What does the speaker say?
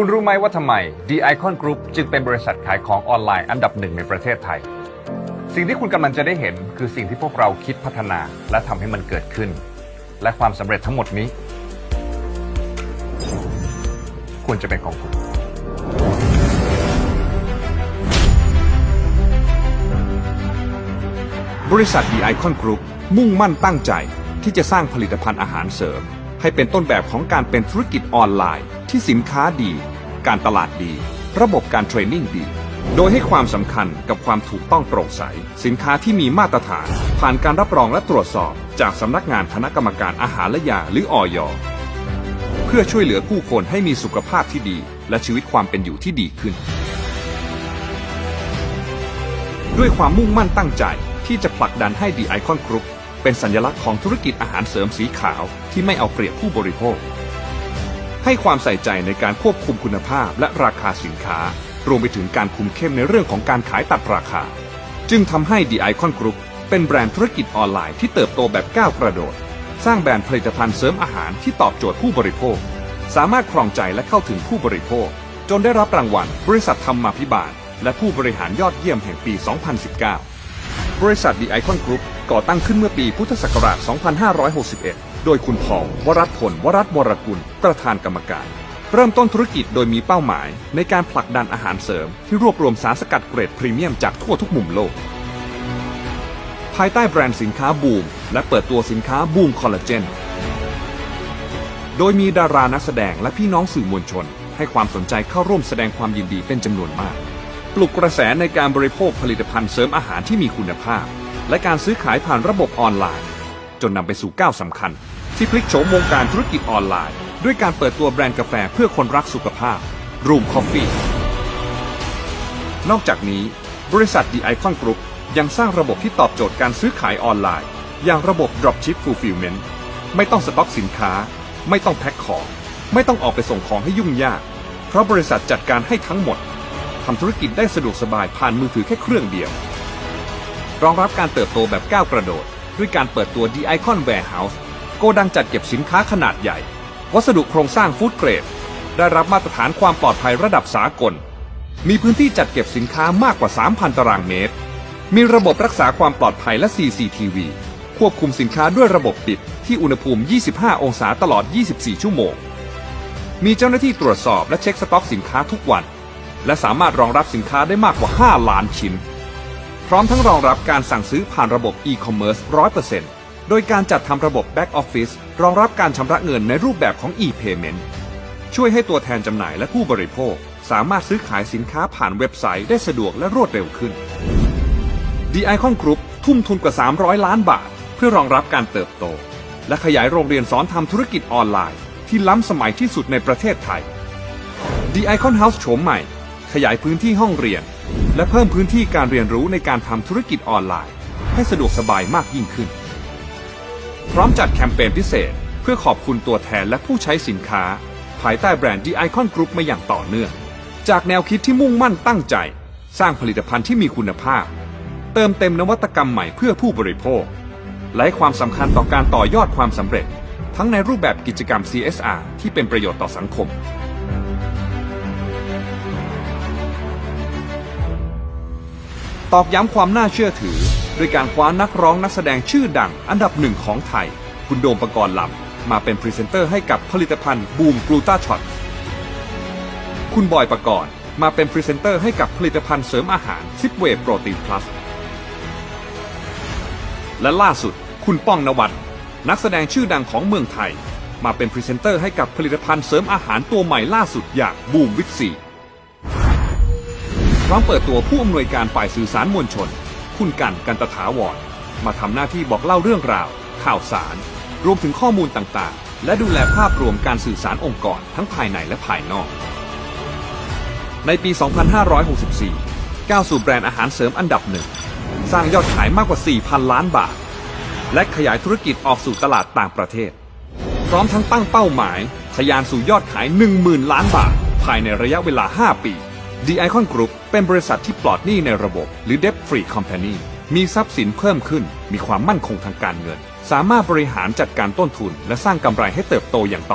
คุณรู้ไหมว่าทำไม The Icon Group จึงเป็นบริษัทขายของออนไลน์อันดับหนึ่งในประเทศไทย สิ่งที่คุณกำลังจะได้เห็นคือสิ่งที่พวกเราคิดพัฒนาและทำให้มันเกิดขึ้น และความสำเร็จทั้งหมดนี้ ควรจะเป็นของคุณ บริษัท The Icon Group มุ่งมั่นตั้งใจที่จะสร้างผลิตภัณฑ์อาหารเสริม ให้เป็นต้นแบบของการเป็นธุรกิจออนไลน์ ที่สินค้าดี การตลาดดี ระบบการเทรนนิ่งดี โดยให้ความสำคัญกับความถูกต้องโปร่งใส สินค้าที่มีมาตรฐาน ผ่านการรับรองและตรวจสอบ จากสำนักงานคณะกรรมการอาหารและยาหรืออยเพื่อช่วยเหลือผู้คนให้มีสุขภาพที่ดี และชีวิตความเป็นอยู่ที่ดีขึ้น ด้วยความมุ่งมั่นตั้งใจที่จะผลักดันให้ The Icon Group เป็นสัญลักษณ์ของธุรกิจอาหารเสริมสีขาวที่ไม่เอาเปรียบผู้บริโภค ให้ความใส่ใจในการควบคุมคุณภาพและราคาสินค้า รวมไปถึงการคุมเข้มในเรื่องของการขายตัดราคา จึงทำให้ The Icon Group เป็นแบรนด์ธุรกิจออนไลน์ที่เติบโตแบบก้าวกระโดด สร้างแบรนด์ผลิตภัณฑ์เสริมอาหารที่ตอบโจทย์ผู้บริโภค สามารถครองใจและเข้าถึงผู้บริโภค จนได้รับรางวัล บริษัทธรรมาภิบาล และผู้บริหารยอดเยี่ยมแห่งปี 2019 บริษัท The Icon Group ก่อตั้งขึ้นเมื่อปีพุทธศักราช 2561 โดยคุณพอลวรัตน์พลวรัตวรกุล ประธานกรรมการ เริ่มต้นธุรกิจโดยมีเป้าหมาย ในการผลักดันอาหารเสริม ที่รวบรวมสารสกัดเกรดพรีเมียมจากทั่วทุกมุมโลก ภายใต้แบรนด์สินค้าบูม และเปิดตัวสินค้าบูมคอลลาเจน โดยมีดารานักแสดงและพี่น้องสื่อมวลชน ให้ความสนใจเข้าร่วมแสดงความยินดีเป็นจำนวนมาก ปลุกกระแสในการบริโภคผลิตภัณฑ์เสริมอาหารที่มีคุณภาพ และการซื้อขายผ่านระบบออนไลน์ จนนำไปสู่ก้าวสำคัญ ที่พลิกโฉมวงการธุรกิจออนไลน์ ด้วยการเปิดตัวแบรนด์กาแฟเพื่อคนรักสุขภาพ Room Coffee นอกจากนี้ บริษัท The Icon Group ยังสร้างระบบที่ตอบโจทย์การซื้อขายออนไลน์ อย่างระบบ Dropship Fulfillment ไม่ต้องสต็อกสินค้า ไม่ต้องแพ็คของ ไม่ต้องออกไปส่งของให้ยุ่งยาก เพราะบริษัทจัดการให้ทั้งหมดทำธุรกิจได้สะดวกสบายผ่านมือถือแค่เครื่องเดียว รองรับการเติบโตแบบก้าวกระโดด ด้วยการเปิดตัว The Icon Warehouse โกดังจัดเก็บสินค้าขนาดใหญ่ วัสดุโครงสร้างฟู้ดเกรด ได้รับมาตรฐานความปลอดภัยระดับสากล มีพื้นที่จัดเก็บสินค้ามากกว่า 3,000 ตารางเมตร มีระบบรักษาความปลอดภัยและ CCTV ควบคุมสินค้าด้วยระบบปิดที่อุณหภูมิ 25 องศาตลอด 24 ชั่วโมง มีเจ้าหน้าที่ตรวจสอบและเช็คสต็อกสินค้าทุกวัน และสามารถรองรับสินค้าได้มากกว่า 5 ล้านชิ้น พร้อมทั้งรองรับการสั่งซื้อผ่านระบบ e-commerce 100% โดยการจัดทำระบบ back office รองรับการชำระเงินในรูปแบบของ e-payment ช่วยให้ตัวแทนจำหน่ายและผู้บริโภค สามารถซื้อขายสินค้าผ่านเว็บไซต์ได้สะดวกและรวดเร็วขึ้น The Icon Group ทุ่มทุนกว่า 300 ล้านบาท เพื่อรองรับการเติบโต และขยายโรงเรียนสอนทำธุรกิจออนไลน์ ที่ล้ำสมัยที่สุดในประเทศไทย The Icon House โฉมใหม่ ขยายพื้นที่ห้องเรียน และเพิ่มพื้นที่การเรียนรู้ในการทำธุรกิจออนไลน์ ให้สะดวกสบายมากยิ่งขึ้น พร้อมจัดแคมเปญพิเศษ เพื่อขอบคุณตัวแทนและผู้ใช้สินค้า ภายใต้แบรนด์ The Icon Group มาอย่างต่อเนื่อง จากแนวคิดที่มุ่งมั่นตั้งใจ สร้างผลิตภัณฑ์ที่มีคุณภาพ เติมเต็มนวัตกรรมใหม่เพื่อผู้บริโภค และความสำคัญต่อการต่อยอดความสำเร็จ ทั้งในรูปแบบกิจกรรม CSR ที่เป็นประโยชน์ต่อสังคม ตอกย้ำความน่าเชื่อถือด้วยการคว้านักร้องนักแสดงชื่อดังอันดับหนึ่งของไทย คุณโดมประกรณ์ลำมาเป็นพรีเซนเตอร์ให้กับผลิตภัณฑ์บูมกลูตาช็อตคุณบอยประกรณ์มาเป็นพรีเซนเตอร์ให้กับผลิตภัณฑ์เสริมอาหารซิปเวโปรตีนพลัสและล่าสุดคุณป้องนวัดนักแสดงชื่อดังของเมืองไทย มาเป็นพรีเซนเตอร์ให้กับผลิตภัณฑ์เสริมอาหารตัวใหม่ล่าสุดอย่างบูมวิตซี พร้อมเปิดตัวผู้อำนวยการฝ่ายสื่อสารมวลชน คุณกันกันตถาวรมาทำหน้าที่บอกเล่าเรื่องราว ข่าวสาร รวมถึงข้อมูลต่างๆ และดูแลภาพรวมการสื่อสารองค์กรทั้งภายในและภายนอก ในปี 2564 ก้าวสู่แบรนด์อาหารเสริมอันดับหนึ่ง สร้างยอดขายมากกว่า 4,000 ล้านบาท และขยายธุรกิจออกสู่ตลาดต่างประเทศ พร้อมทั้งตั้งเป้าหมาย ทะยานสู่ยอดขาย 10,000 ล้านบาท ภายในระยะเวลา 5 ปี The Icon Group เป็นบริษัทที่ปลอดหนี้ในระบบ หรือ Debt Free Company มีทรัพย์สินเพิ่มขึ้น มีความมั่นคงทางการเงิน สามารถบริหารจัดการต้นทุน และสร้างกำไรให้เติบโตอย่างต่อ